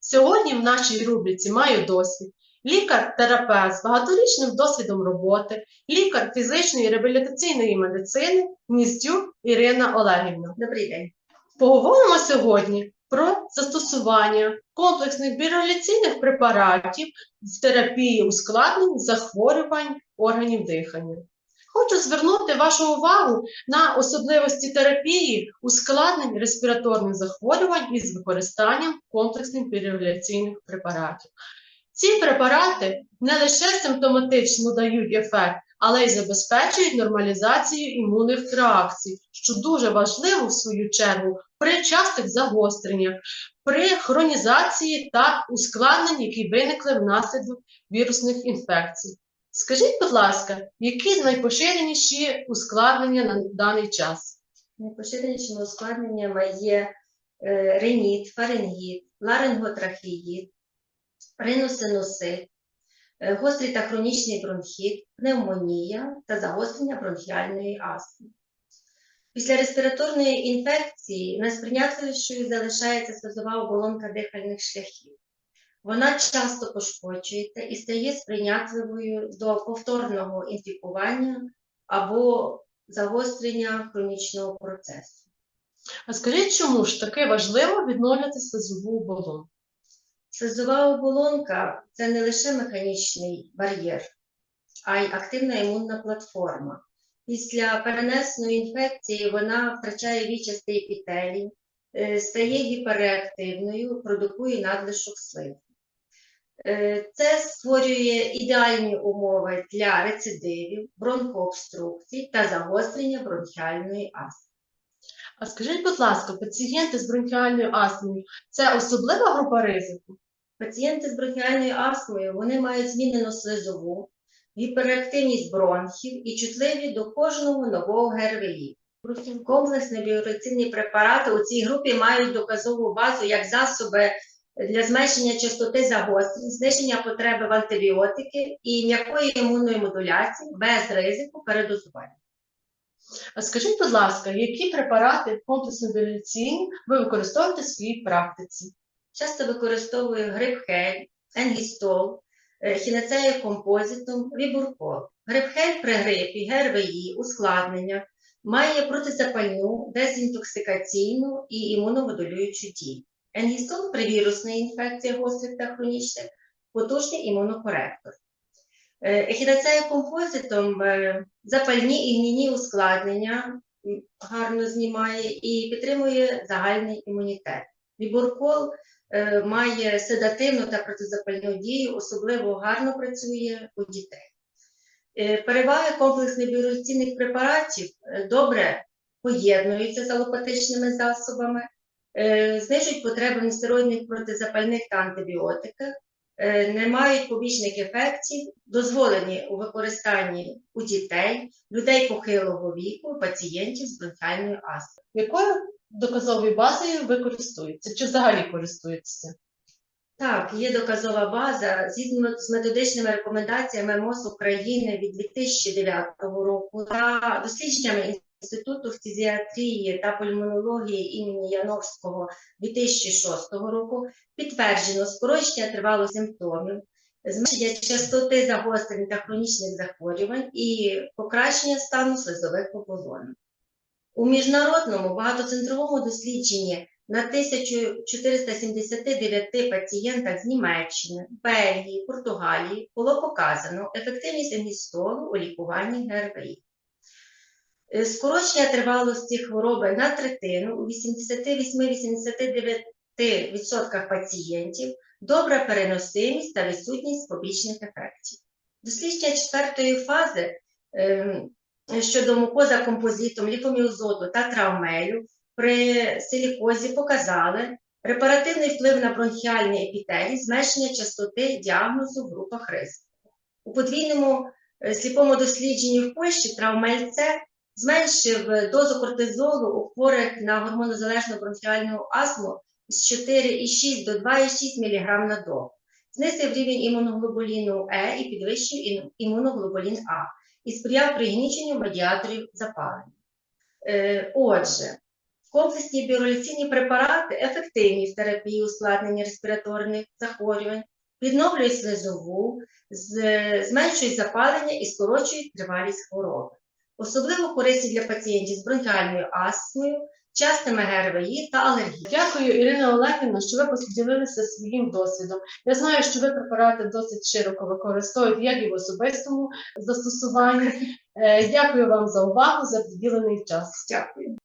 Сьогодні в нашій рубриці маю досвід. Лікар-терапевт з багаторічним досвідом роботи, лікар фізичної реабілітаційної медицини Гніздюк Ірина Олегівна. Добрий день. Поговоримо сьогодні про застосування комплексних біореляційних препаратів з терапії ускладнень захворювань органів дихання. Хочу звернути вашу увагу на особливості терапії ускладнень респіраторних захворювань із використанням комплексних біореляційних препаратів. Ці препарати не лише симптоматично дають ефект, але й забезпечують нормалізацію імунних реакцій, що дуже важливо в свою чергу при частих загостреннях, при хронізації та ускладнень, які виникли внаслідок вірусних інфекцій. Скажіть, будь ласка, які найпоширеніші ускладнення на даний час? Найпоширенішими ускладненнями є е, риніт, фарингіт, ларинготрахеїд, риносинусит, е, гострий та хронічний бронхіт, пневмонія та загострення бронхіальної астми. Після респіраторної інфекції найсприйнятливішою залишається слизова оболонка дихальних шляхів. Вона часто пошкоджується і стає сприйнятливою до повторного інфікування або загострення хронічного процесу. А скажіть, чому ж таке важливо відновлювати слизову оболонку? Слизова оболонка це не лише механічний бар'єр, а й активна імунна платформа. Після перенесеної інфекції вона втрачає вічастий епітелій, е, стає гіперреактивною, продукує надлишок слив. Е, Це створює ідеальні умови для рецидивів, бронхообструкцій та загострення бронхіальної астми. А скажіть, будь ласка, пацієнти з бронхіальною астмою це особлива група ризику? Пацієнти з бронхіальною астмою вони мають змінену слизову, гіперактивність бронхів і чутливі до кожного нового ГРВІ. Комплексні біореакційні препарати у цій групі мають доказову базу як засоби для зменшення частоти загострень, зниження потреби в антибіотики і м'якої імунної модуляції без ризику передозування. А скажіть, будь ласка, які препарати комплексно біоляційні ви використовуєте в своїй практиці? Часто використовую грибхель, енгістол, е, хінацею композитум, вібуркол. Грибхель при грипі, ГРВІ, ускладнення, має протизапальну, дезінтоксикаційну і імуномодулюючу дію. Енгістол при вірусній інфекції гострих та хронічних, потужний імунокоректор. Е, Ехінацею композитом е, запальні і гнійні ускладнення гарно знімає і підтримує загальний імунітет. Вібуркол е, має седативну та протизапальну дію, особливо гарно працює у дітей. Переваги комплексних біореційних препаратів добре поєднуються з алопатичними засобами, знижують потребу в нестероїдних протизапальних та антибіотиках, е, не мають побічних ефектів, дозволені у використанні у дітей, людей похилого віку, пацієнтів з бронхіальною астмою. Якою доказовою базою ви користуєтеся? Чи взагалі користуєтеся? Так, є доказова база згідно з методичними рекомендаціями МОЗ України від 2009 року та дослідженнями Інституту фтизіатрії та пульмонології імені Яновського 2006 року підтверджено скорочення тривалих симптомів, зменшення частоти загострень та хронічних захворювань і покращення стану слизових оболонок. У міжнародному багатоцентровому дослідженні на 1479 пацієнтах з Німеччини, Бельгії, Португалії було показано ефективність енгістолу у лікуванні ГРВІ. Е, Скорочення тривалості хвороби на третину у 88-89% пацієнтів, добра переносимість та відсутність побічних ефектів. Дослідження четвертої фази ем, щодо мукоза композитом, ліфоміозоту та травмелю при силікозі показали репаративний вплив на бронхіальний епітелій, зменшення частоти діагнозу в групах ризику. У подвійному е, сліпому дослідженні в Польщі травмель С зменшив дозу кортизолу у хворих на гормонозалежну бронхіальну астму з 4,6 до 2,6 мг на добу. Знизив рівень імуноглобуліну Е і підвищив ім- імуноглобулін А і сприяв пригніченню медіаторів запалення. Е, Отже, Комплексні біореліційні препарати ефективні в терапії ускладнення респіраторних захворювань, відновлюють слизову, зменшують запалення і скорочують тривалість хвороби. Особливо корисні для пацієнтів з бронхіальною астмою, частими ГРВІ та алергією. Дякую, Ірина Олегівна, що ви поділилися своїм досвідом. Я знаю, що ви препарати досить широко використовуєте, як і в особистому застосуванні. Е, Дякую вам за увагу, за приділений час. Дякую.